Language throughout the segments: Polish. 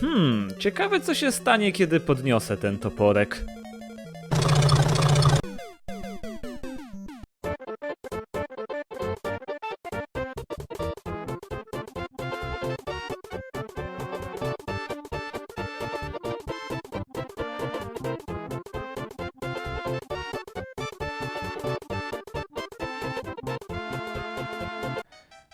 Hmm, ciekawe co się stanie, kiedy podniosę ten toporek.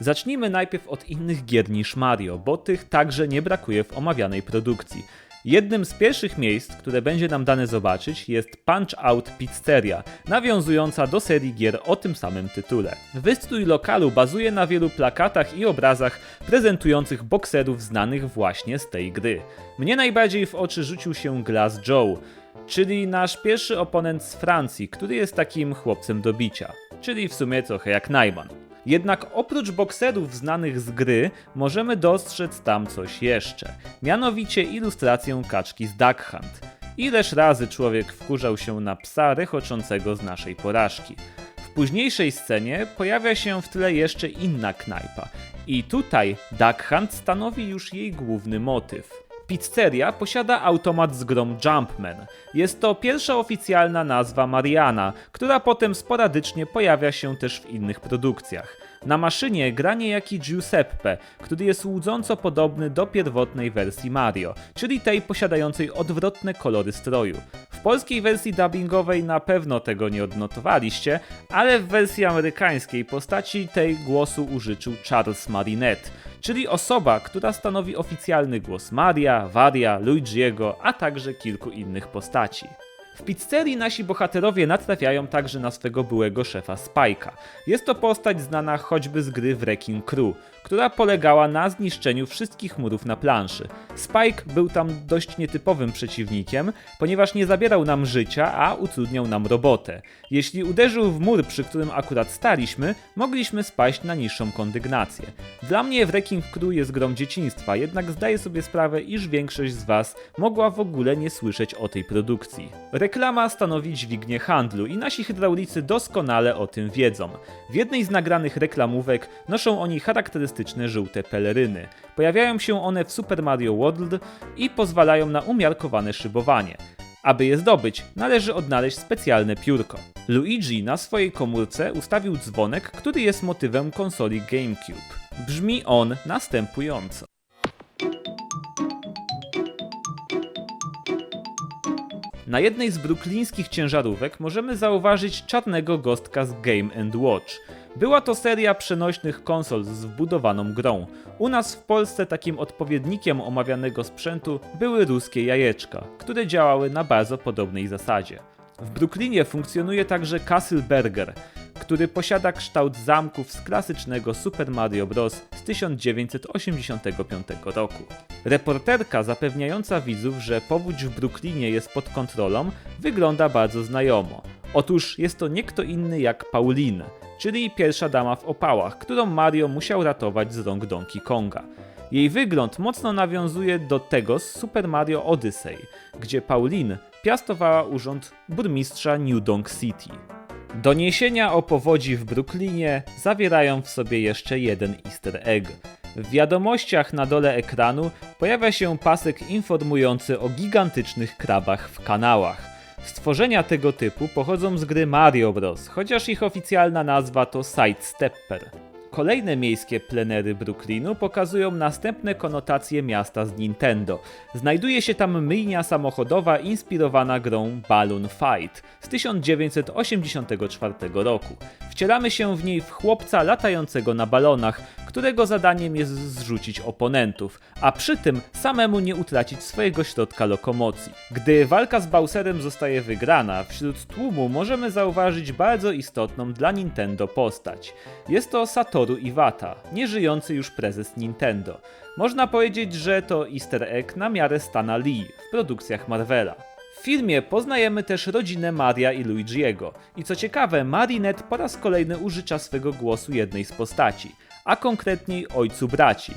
Zacznijmy najpierw od innych gier niż Mario, bo tych także nie brakuje w omawianej produkcji. Jednym z pierwszych miejsc, które będzie nam dane zobaczyć, jest Punch Out Pizzeria, nawiązująca do serii gier o tym samym tytule. Wystrój lokalu bazuje na wielu plakatach i obrazach prezentujących bokserów znanych właśnie z tej gry. Mnie najbardziej w oczy rzucił się Glass Joe, czyli nasz pierwszy oponent z Francji, który jest takim chłopcem do bicia, czyli w sumie trochę jak Najman. Jednak oprócz bokserów znanych z gry, możemy dostrzec tam coś jeszcze. Mianowicie ilustrację kaczki z Duck Hunt. Ileż razy człowiek wkurzał się na psa rechoczącego z naszej porażki. W późniejszej scenie pojawia się w tle jeszcze inna knajpa. I tutaj Duck Hunt stanowi już jej główny motyw. Pizzeria posiada automat z grą Jumpman. Jest to pierwsza oficjalna nazwa Mariana, która potem sporadycznie pojawia się też w innych produkcjach. Na maszynie gra niejaki Giuseppe, który jest łudząco podobny do pierwotnej wersji Mario, czyli tej posiadającej odwrotne kolory stroju. W polskiej wersji dubbingowej na pewno tego nie odnotowaliście, ale w wersji amerykańskiej postaci tej głosu użyczył Charles Marinette, czyli osoba, która stanowi oficjalny głos Maria, Waria, Luigiego, a także kilku innych postaci. W pizzerii nasi bohaterowie natrafiają także na swego byłego szefa Spike'a. Jest to postać znana choćby z gry Wrecking Crew, która polegała na zniszczeniu wszystkich murów na planszy. Spike był tam dość nietypowym przeciwnikiem, ponieważ nie zabierał nam życia, a utrudniał nam robotę. Jeśli uderzył w mur, przy którym akurat staliśmy, mogliśmy spaść na niższą kondygnację. Dla mnie Wrecking Crew jest grą dzieciństwa, jednak zdaję sobie sprawę, iż większość z Was mogła w ogóle nie słyszeć o tej produkcji. Reklama stanowi dźwignię handlu i nasi hydraulicy doskonale o tym wiedzą. W jednej z nagranych reklamówek noszą oni charakterystyczne żółte peleryny. Pojawiają się one w Super Mario World i pozwalają na umiarkowane szybowanie. Aby je zdobyć, należy odnaleźć specjalne piórko. Luigi na swojej komórce ustawił dzwonek, który jest motywem konsoli GameCube. Brzmi on następująco. Na jednej z bruklińskich ciężarówek możemy zauważyć czarnego gostka z Game Watch. Była to seria przenośnych konsol z wbudowaną grą. U nas w Polsce takim odpowiednikiem omawianego sprzętu były ruskie jajeczka, które działały na bardzo podobnej zasadzie. W Brooklynie funkcjonuje także Castle Burger, który posiada kształt zamków z klasycznego Super Mario Bros. z 1985 roku. Reporterka zapewniająca widzów, że powódź w Brooklynie jest pod kontrolą, wygląda bardzo znajomo. Otóż jest to nie kto inny jak Pauline, czyli pierwsza dama w opałach, którą Mario musiał ratować z rąk Donkey Konga. Jej wygląd mocno nawiązuje do tego z Super Mario Odyssey, gdzie Pauline piastowała urząd burmistrza New Donk City. Doniesienia o powodzi w Brooklynie zawierają w sobie jeszcze jeden easter egg. W wiadomościach na dole ekranu pojawia się pasek informujący o gigantycznych krabach w kanałach. Stworzenia tego typu pochodzą z gry Mario Bros., chociaż ich oficjalna nazwa to Sidestepper. Kolejne miejskie plenery Brooklynu pokazują następne konotacje miasta z Nintendo. Znajduje się tam myjnia samochodowa inspirowana grą Balloon Fight z 1984 roku. Wcielamy się w niej w chłopca latającego na balonach, którego zadaniem jest zrzucić oponentów, a przy tym samemu nie utracić swojego środka lokomocji. Gdy walka z Bowserem zostaje wygrana, wśród tłumu możemy zauważyć bardzo istotną dla Nintendo postać. Jest to Satoru Iwata, nieżyjący już prezes Nintendo. Można powiedzieć, że to easter egg na miarę Stana Lee w produkcjach Marvela. W filmie poznajemy też rodzinę Maria i Luigiego. I co ciekawe, Marinette po raz kolejny użycza swego głosu jednej z postaci, a konkretniej ojcu braci.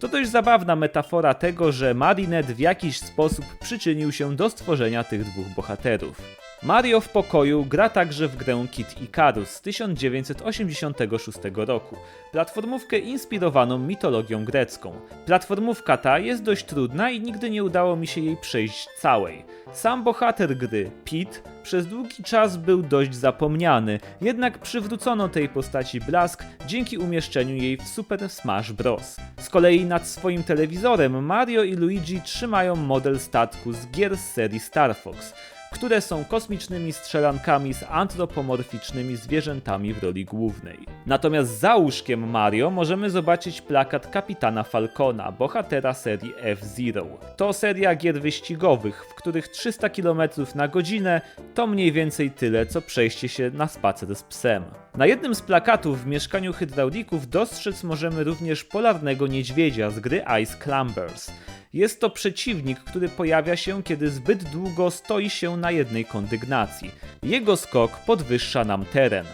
To dość zabawna metafora tego, że Marinette w jakiś sposób przyczynił się do stworzenia tych dwóch bohaterów. Mario w pokoju gra także w grę Kid Icarus z 1986 roku, platformówkę inspirowaną mitologią grecką. Platformówka ta jest dość trudna i nigdy nie udało mi się jej przejść całej. Sam bohater gry, Pete, przez długi czas był dość zapomniany, jednak przywrócono tej postaci blask dzięki umieszczeniu jej w Super Smash Bros. Z kolei nad swoim telewizorem Mario i Luigi trzymają model statku z gier z serii Star Fox które są kosmicznymi strzelankami z antropomorficznymi zwierzętami w roli głównej. Natomiast za łóżkiem Mario możemy zobaczyć plakat kapitana Falcona, bohatera serii F-Zero. To seria gier wyścigowych, w których 300 km na godzinę to mniej więcej tyle, co przejście się na spacer z psem. Na jednym z plakatów w mieszkaniu hydraulików dostrzec możemy również polarnego niedźwiedzia z gry Ice Climbers. Jest to przeciwnik, który pojawia się, kiedy zbyt długo stoi się na jednej kondygnacji. Jego skok podwyższa nam teren.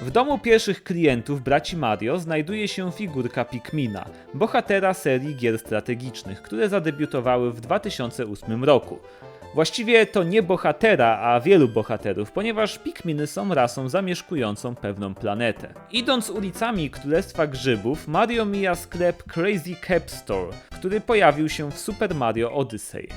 W domu pierwszych klientów braci Mario znajduje się figurka Pikmina, bohatera serii gier strategicznych, które zadebiutowały w 2008 roku. Właściwie to nie bohatera, a wielu bohaterów, ponieważ Pikminy są rasą zamieszkującą pewną planetę. Idąc ulicami Królestwa Grzybów, Mario mija sklep Crazy Cap Store, który pojawił się w Super Mario Odyssey.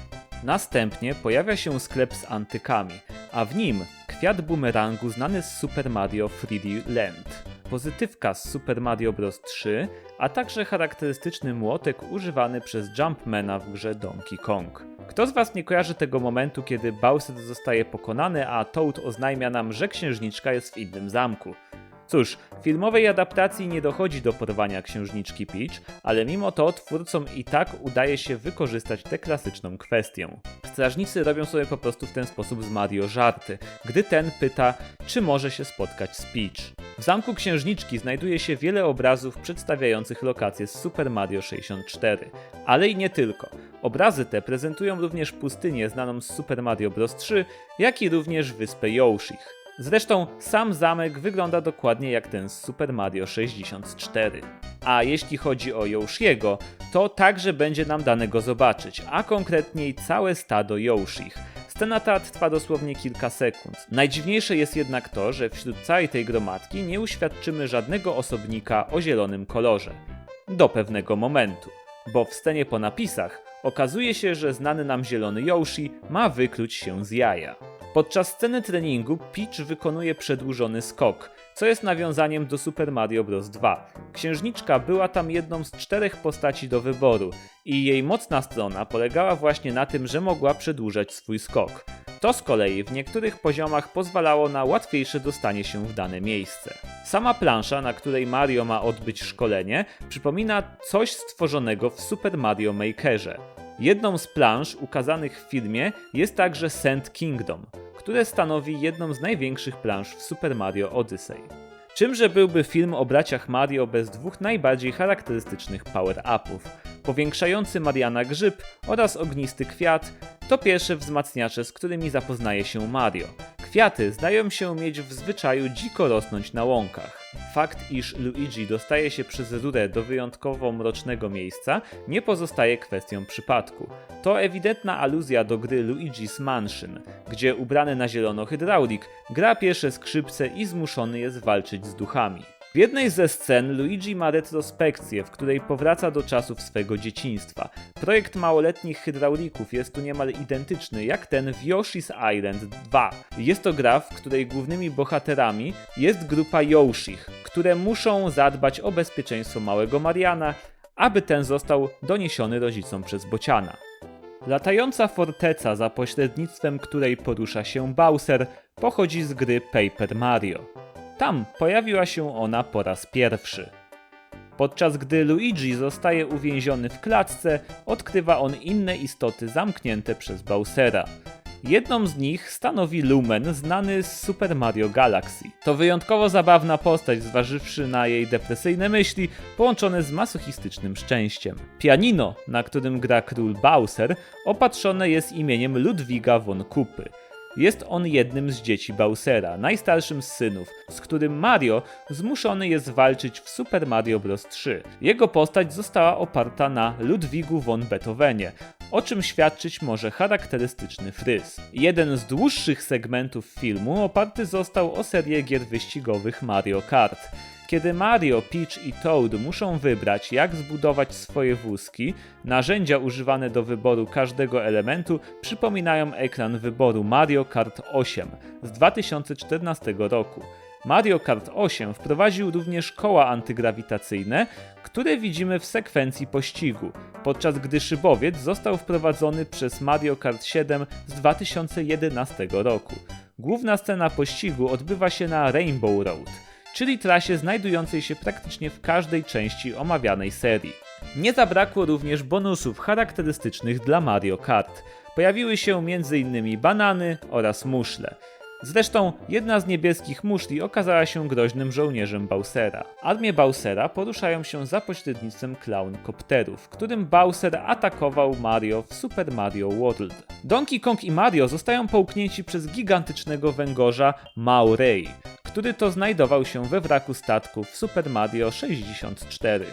Następnie pojawia się sklep z antykami, a w nim kwiat bumerangu znany z Super Mario 3D Land, pozytywka z Super Mario Bros. 3, a także charakterystyczny młotek używany przez Jumpmana w grze Donkey Kong. Kto z Was nie kojarzy tego momentu, kiedy Bowser zostaje pokonany, a Toad oznajmia nam, że księżniczka jest w innym zamku? Cóż, filmowej adaptacji nie dochodzi do porwania księżniczki Peach, ale mimo to twórcom i tak udaje się wykorzystać tę klasyczną kwestię. Strażnicy robią sobie po prostu w ten sposób z Mario żarty, gdy ten pyta, czy może się spotkać z Peach. W zamku księżniczki znajduje się wiele obrazów przedstawiających lokacje z Super Mario 64, ale i nie tylko. Obrazy te prezentują również pustynię znaną z Super Mario Bros. 3, jak i również wyspę Yoshich. Zresztą sam zamek wygląda dokładnie jak ten z Super Mario 64. A jeśli chodzi o Yoshiego, to także będzie nam dane go zobaczyć, a konkretniej całe stado Yoshich. Scena ta trwa dosłownie kilka sekund. Najdziwniejsze jest jednak to, że wśród całej tej gromadki nie uświadczymy żadnego osobnika o zielonym kolorze. Do pewnego momentu. Bo w scenie po napisach okazuje się, że znany nam zielony Yoshi ma wykluć się z jaja. Podczas sceny treningu Peach wykonuje przedłużony skok, co jest nawiązaniem do Super Mario Bros. 2. Księżniczka była tam jedną z czterech postaci do wyboru i jej mocna strona polegała właśnie na tym, że mogła przedłużać swój skok. To z kolei w niektórych poziomach pozwalało na łatwiejsze dostanie się w dane miejsce. Sama plansza, na której Mario ma odbyć szkolenie, przypomina coś stworzonego w Super Mario Makerze. Jedną z plansz ukazanych w filmie jest także Sand Kingdom, które stanowi jedną z największych plansz w Super Mario Odyssey. Czymże byłby film o braciach Mario bez dwóch najbardziej charakterystycznych power-upów? Powiększający Mariana grzyb oraz ognisty kwiat to pierwsze wzmacniacze, z którymi zapoznaje się Mario. Kwiaty zdają się mieć w zwyczaju dziko rosnąć na łąkach. Fakt, iż Luigi dostaje się przez rurę do wyjątkowo mrocznego miejsca, nie pozostaje kwestią przypadku. To ewidentna aluzja do gry Luigi's Mansion, gdzie ubrany na zielono hydraulik gra pierwsze skrzypce i zmuszony jest walczyć z duchami. W jednej ze scen Luigi ma retrospekcję, w której powraca do czasów swego dzieciństwa. Projekt małoletnich hydraulików jest tu niemal identyczny jak ten w Yoshi's Island 2. Jest to gra, w której głównymi bohaterami jest grupa Yoshich, które muszą zadbać o bezpieczeństwo małego Mariana, aby ten został doniesiony rodzicom przez Bociana. Latająca forteca, za pośrednictwem której porusza się Bowser, pochodzi z gry Paper Mario. Tam pojawiła się ona po raz pierwszy. Podczas gdy Luigi zostaje uwięziony w klatce, odkrywa on inne istoty zamknięte przez Bowsera. Jedną z nich stanowi Lumen, znany z Super Mario Galaxy. To wyjątkowo zabawna postać, zważywszy na jej depresyjne myśli, połączone z masochistycznym szczęściem. Pianino, na którym gra król Bowser, opatrzone jest imieniem Ludwiga von Kupy. Jest on jednym z dzieci Bowsera, najstarszym z synów, z którym Mario zmuszony jest walczyć w Super Mario Bros. 3. Jego postać została oparta na Ludwigu von Beethovenie, o czym świadczyć może charakterystyczny fryz. Jeden z dłuższych segmentów filmu oparty został o serię gier wyścigowych Mario Kart. Kiedy Mario, Peach i Toad muszą wybrać, jak zbudować swoje wózki, narzędzia używane do wyboru każdego elementu przypominają ekran wyboru Mario Kart 8 z 2014 roku. Mario Kart 8 wprowadził również koła antygrawitacyjne, które widzimy w sekwencji pościgu, podczas gdy szybowiec został wprowadzony przez Mario Kart 7 z 2011 roku. Główna scena pościgu odbywa się na Rainbow Road, czyli trasie znajdującej się praktycznie w każdej części omawianej serii. Nie zabrakło również bonusów charakterystycznych dla Mario Kart. Pojawiły się m.in. banany oraz muszle. Zresztą jedna z niebieskich muszli okazała się groźnym żołnierzem Bowsera. Armie Bowsera poruszają się za pośrednictwem clown kopterów, którym Bowser atakował Mario w Super Mario World. Donkey Kong i Mario zostają połknięci przez gigantycznego węgorza Maurey, który to znajdował się we wraku statku w Super Mario 64.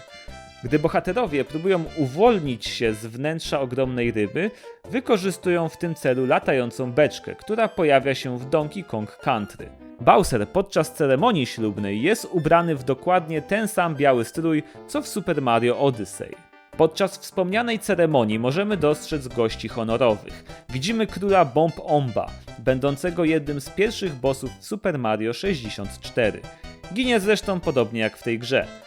Gdy bohaterowie próbują uwolnić się z wnętrza ogromnej ryby, wykorzystują w tym celu latającą beczkę, która pojawia się w Donkey Kong Country. Bowser podczas ceremonii ślubnej jest ubrany w dokładnie ten sam biały strój, co w Super Mario Odyssey. Podczas wspomnianej ceremonii możemy dostrzec gości honorowych. Widzimy króla Bomb Omba, będącego jednym z pierwszych bossów w Super Mario 64. Ginie zresztą podobnie jak w tej grze.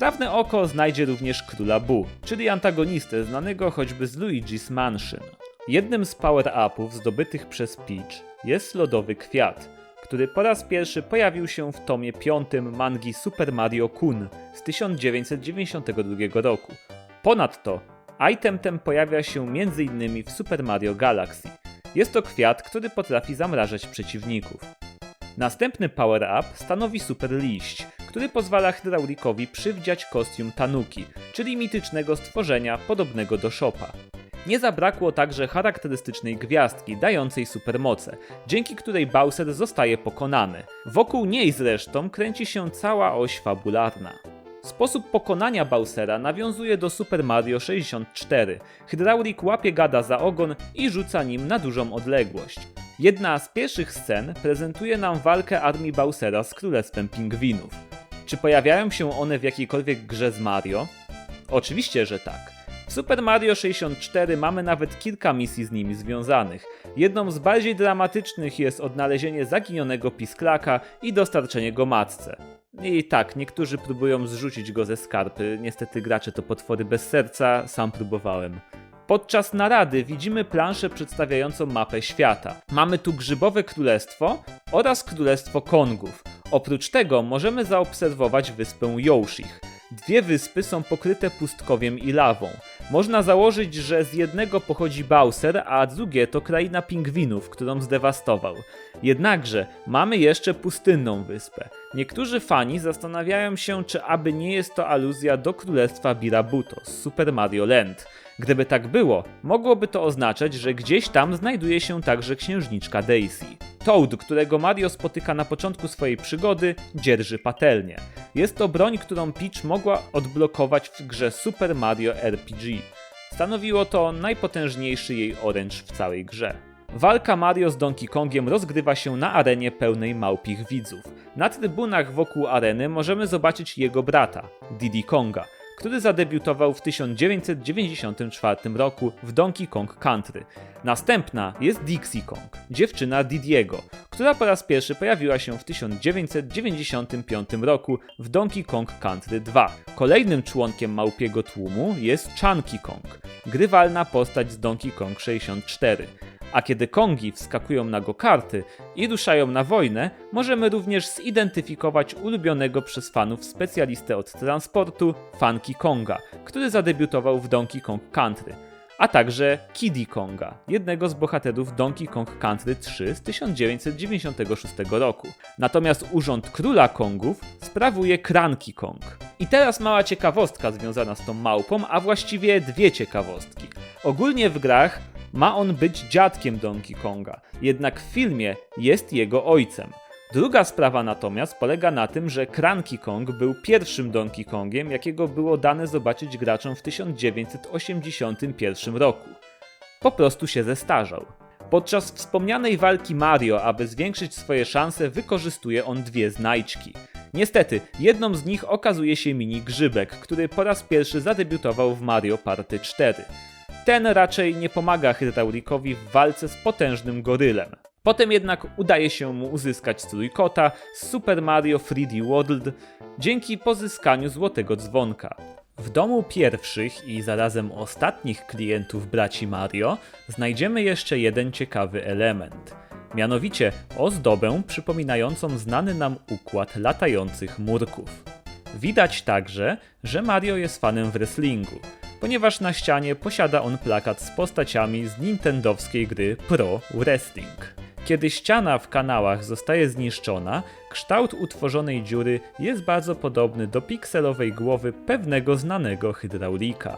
Wprawne oko znajdzie również króla Bu, czyli antagonistę znanego choćby z Luigi's Mansion. Jednym z power-upów zdobytych przez Peach jest lodowy kwiat, który po raz pierwszy pojawił się w tomie piątym mangi Super Mario Kun z 1992 roku. Ponadto item ten pojawia się m.in. w Super Mario Galaxy. Jest to kwiat, który potrafi zamrażać przeciwników. Następny power-up stanowi Super Liść, który pozwala hydraulikowi przywdziać kostium Tanuki, czyli mitycznego stworzenia podobnego do Shopa. Nie zabrakło także charakterystycznej gwiazdki dającej supermoce, dzięki której Bowser zostaje pokonany. Wokół niej zresztą kręci się cała oś fabularna. Sposób pokonania Bowsera nawiązuje do Super Mario 64. Hydraulik łapie gada za ogon i rzuca nim na dużą odległość. Jedna z pierwszych scen prezentuje nam walkę armii Bowsera z Królestwem Pingwinów. Czy pojawiają się one w jakiejkolwiek grze z Mario? Oczywiście, że tak. W Super Mario 64 mamy nawet kilka misji z nimi związanych. Jedną z bardziej dramatycznych jest odnalezienie zaginionego pisklaka i dostarczenie go matce. I tak, niektórzy próbują zrzucić go ze skarpy, niestety gracze to potwory bez serca, sam próbowałem. Podczas narady widzimy planszę przedstawiającą mapę świata. Mamy tu grzybowe królestwo oraz królestwo Kongów. Oprócz tego możemy zaobserwować wyspę Yoshich. Dwie wyspy są pokryte pustkowiem i lawą. Można założyć, że z jednego pochodzi Bowser, a drugie to kraina pingwinów, którą zdewastował. Jednakże mamy jeszcze pustynną wyspę. Niektórzy fani zastanawiają się, czy aby nie jest to aluzja do królestwa Birabuto z Super Mario Land. Gdyby tak było, mogłoby to oznaczać, że gdzieś tam znajduje się także księżniczka Daisy. Toad, którego Mario spotyka na początku swojej przygody, dzierży patelnię. Jest to broń, którą Peach mogła odblokować w grze Super Mario RPG. Stanowiło to najpotężniejszy jej oręcz w całej grze. Walka Mario z Donkey Kongiem rozgrywa się na arenie pełnej małpich widzów. Na trybunach wokół areny możemy zobaczyć jego brata, Diddy Konga, który zadebiutował w 1994 roku w Donkey Kong Country. Następna jest Dixie Kong, dziewczyna Didiego, która po raz pierwszy pojawiła się w 1995 roku w Donkey Kong Country 2. Kolejnym członkiem małpiego tłumu jest Chunky Kong, grywalna postać z Donkey Kong 64. A kiedy Kongi wskakują na go-karty i ruszają na wojnę, możemy również zidentyfikować ulubionego przez fanów specjalistę od transportu Funky Konga, który zadebiutował w Donkey Kong Country, a także Kiddy Konga, jednego z bohaterów Donkey Kong Country 3 z 1996 roku. Natomiast urząd króla Kongów sprawuje Cranky Kong. I teraz mała ciekawostka związana z tą małpą, a właściwie dwie ciekawostki. Ogólnie w grach ma on być dziadkiem Donkey Konga, jednak w filmie jest jego ojcem. Druga sprawa natomiast polega na tym, że Cranky Kong był pierwszym Donkey Kongiem, jakiego było dane zobaczyć graczom w 1981 roku. po prostu się zestarzał. Podczas wspomnianej walki Mario, aby zwiększyć swoje szanse, wykorzystuje on dwie znajdźki. Niestety, jedną z nich okazuje się mini grzybek, który po raz pierwszy zadebiutował w Mario Party 4. Ten raczej nie pomaga hydraulikowi w walce z potężnym gorylem. Potem jednak udaje się mu uzyskać strój kota z Super Mario 3D World dzięki pozyskaniu złotego dzwonka. W domu pierwszych i zarazem ostatnich klientów braci Mario znajdziemy jeszcze jeden ciekawy element. Mianowicie ozdobę przypominającą znany nam układ latających murków. Widać także, że Mario jest fanem wrestlingu, ponieważ na ścianie posiada on plakat z postaciami z nintendowskiej gry Pro Wrestling. Kiedy ściana w kanałach zostaje zniszczona, kształt utworzonej dziury jest bardzo podobny do pikselowej głowy pewnego znanego hydraulika.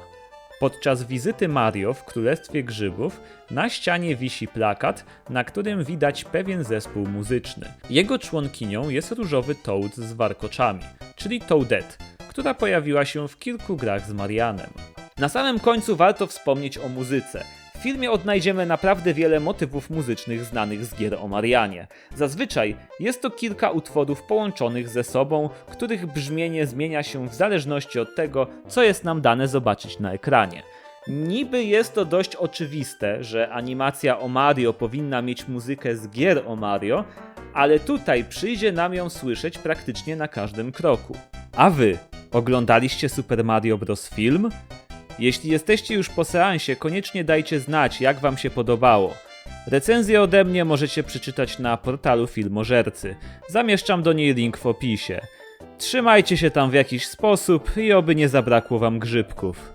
Podczas wizyty Mario w Królestwie Grzybów na ścianie wisi plakat, na którym widać pewien zespół muzyczny. Jego członkinią jest różowy Toad z warkoczami, czyli Toadette, która pojawiła się w kilku grach z Marianem. Na samym końcu warto wspomnieć o muzyce. W filmie odnajdziemy naprawdę wiele motywów muzycznych znanych z gier o Marianie. Zazwyczaj jest to kilka utworów połączonych ze sobą, których brzmienie zmienia się w zależności od tego, co jest nam dane zobaczyć na ekranie. Niby jest to dość oczywiste, że animacja o Mario powinna mieć muzykę z gier o Mario, ale tutaj przyjdzie nam ją słyszeć praktycznie na każdym kroku. A wy oglądaliście Super Mario Bros. film? Jeśli jesteście już po seansie, koniecznie dajcie znać, jak Wam się podobało. Recenzję ode mnie możecie przeczytać na portalu Filmożercy. Zamieszczam do niej link w opisie. Trzymajcie się tam w jakiś sposób i oby nie zabrakło Wam grzybków.